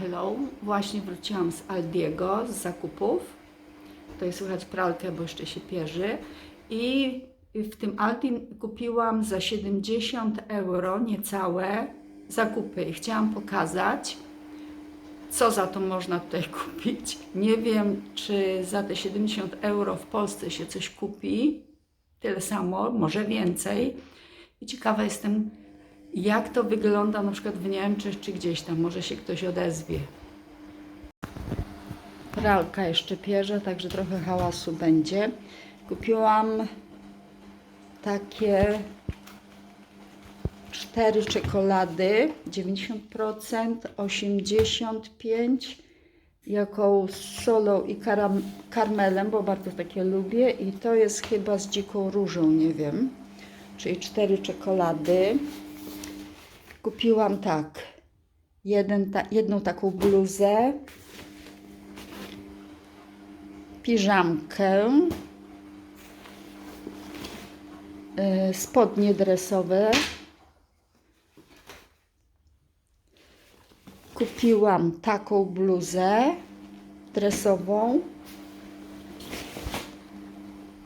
hello. Właśnie wróciłam z Aldiego, z zakupów. Tutaj słychać pralkę, bo jeszcze się pierzy. I w tym Aldi kupiłam za 70 euro niecałe zakupy. I chciałam pokazać, co za to można tutaj kupić. Nie wiem, czy za te 70 euro w Polsce się coś kupi. Tyle samo, może więcej. I ciekawa jestem, jak to wygląda na przykład w Niemczech czy gdzieś tam. Może się ktoś odezwie. Pralka jeszcze pierze, także trochę hałasu będzie. Kupiłam takie cztery czekolady 90%, 85% jaką z solą i karam, karmelem, bo bardzo takie lubię i to jest chyba z dziką różą, nie wiem. Czyli cztery czekolady. Kupiłam tak, jeden, ta, jedną taką bluzę, piżamkę, y, spodnie dresowe. Kupiłam taką bluzę dresową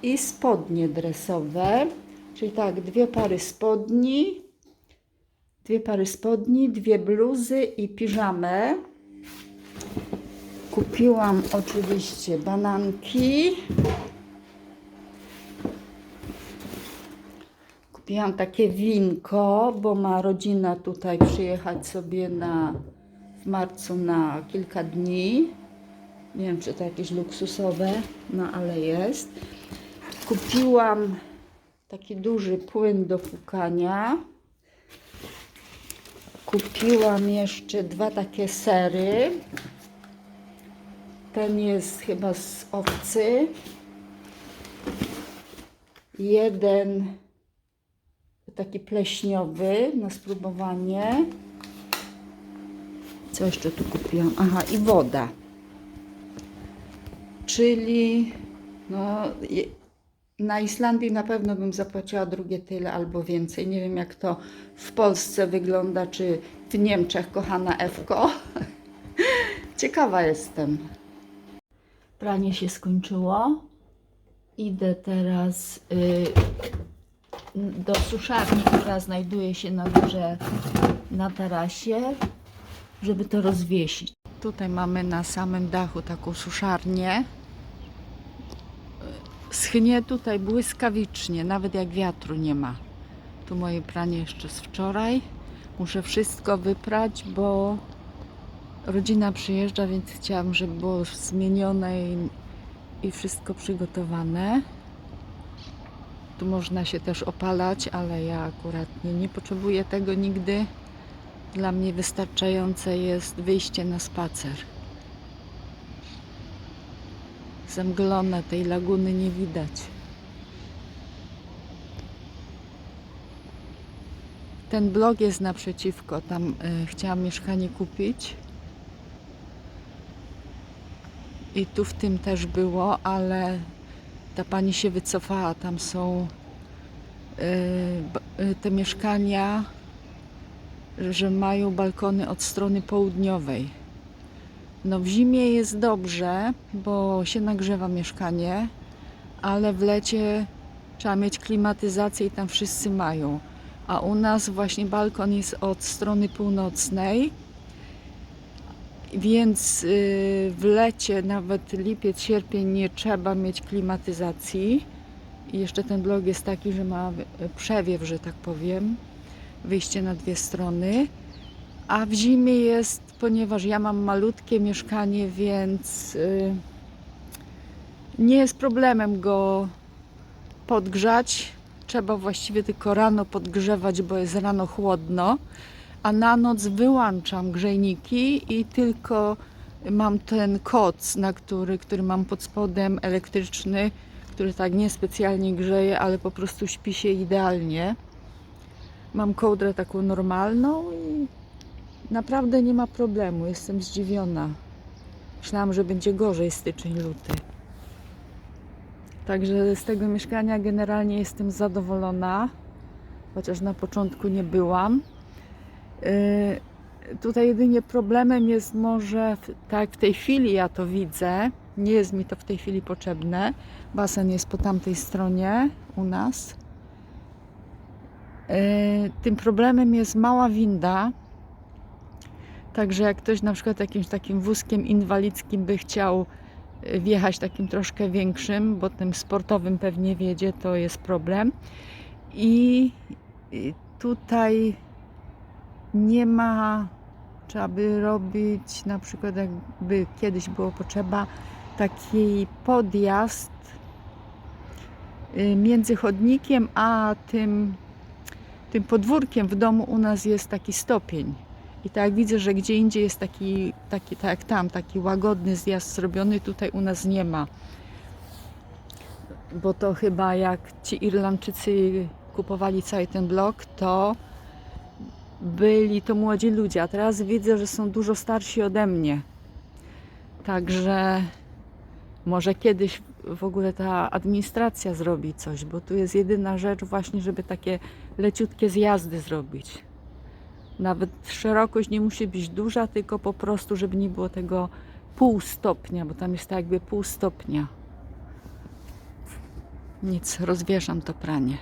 i spodnie dresowe, czyli tak, dwie pary spodni, dwie pary spodni, dwie bluzy i piżamę. Kupiłam oczywiście bananki. Kupiłam takie winko, bo ma rodzina tutaj przyjechać sobie na, w marcu na kilka dni. Nie wiem, czy to jakieś luksusowe, no ale jest. Kupiłam taki duży płyn do pukania. Kupiłam jeszcze dwa takie sery. Ten jest chyba z owcy. Jeden taki pleśniowy na spróbowanie. Co jeszcze tu kupiłam? Aha, i woda. Czyli no, na Islandii na pewno bym zapłaciła drugie tyle albo więcej. Nie wiem jak to w Polsce wygląda, czy w Niemczech, kochana Ewko. Ciekawa jestem. Pranie się skończyło. Idę teraz y, do suszarni, która znajduje się na górze na tarasie, żeby to rozwiesić. Tutaj mamy na samym dachu taką suszarnię. Schnie tutaj błyskawicznie, nawet jak wiatru nie ma. Tu moje pranie jeszcze z wczoraj. Muszę wszystko wyprać, bo rodzina przyjeżdża, więc chciałam, żeby było zmienione i, i wszystko przygotowane. Tu można się też opalać, ale ja akurat nie, nie potrzebuję tego nigdy. Dla mnie wystarczające jest wyjście na spacer. Zamglone tej laguny nie widać. Ten blok jest naprzeciwko, tam y, chciałam mieszkanie kupić. I tu w tym też było, ale ta pani się wycofała. Tam są y, y, te mieszkania, że mają balkony od strony południowej. No w zimie jest dobrze, bo się nagrzewa mieszkanie, ale w lecie trzeba mieć klimatyzację i tam wszyscy mają. A u nas właśnie balkon jest od strony północnej, więc y, w lecie, nawet lipiec, sierpień nie trzeba mieć klimatyzacji. I jeszcze ten blok jest taki, że ma przewiew, że tak powiem, wyjście na dwie strony. A w zimie jest, ponieważ ja mam malutkie mieszkanie, więc y, nie jest problemem go podgrzać. Trzeba właściwie tylko rano podgrzewać, bo jest rano chłodno, a na noc wyłączam grzejniki i tylko mam ten koc, na który, który mam pod spodem elektryczny, który tak niespecjalnie grzeje, ale po prostu śpi się idealnie. Mam kołdrę taką normalną i naprawdę nie ma problemu. Jestem zdziwiona. Myślałam, że będzie gorzej styczeń, luty. Także z tego mieszkania generalnie jestem zadowolona, chociaż na początku nie byłam. Yy, Tutaj jedynie problemem jest może, w- tak w tej chwili ja to widzę, nie jest mi to w tej chwili potrzebne. Basen jest po tamtej stronie u nas. E, Tym problemem jest mała winda. Także jak ktoś na przykład jakimś takim wózkiem inwalidzkim by chciał e, wjechać takim troszkę większym, bo tym sportowym pewnie wiedzie, to jest problem. I tutaj nie ma, trzeba by robić na przykład jakby kiedyś było potrzeba taki podjazd y, między chodnikiem a tym, tym podwórkiem w domu u nas jest taki stopień. I tak widzę, że gdzie indziej jest taki, taki tak jak tam, taki łagodny zjazd zrobiony, tutaj u nas nie ma. Bo to chyba jak ci Irlandczycy kupowali cały ten blok, to byli to młodzi ludzie, a teraz widzę, że są dużo starsi ode mnie. Także może kiedyś w ogóle ta administracja zrobi coś, bo tu jest jedyna rzecz właśnie, żeby takie leciutkie zjazdy zrobić. Nawet szerokość nie musi być duża, tylko po prostu, żeby nie było tego pół stopnia, bo tam jest tak jakby pół stopnia. Nic, rozwieszam to pranie.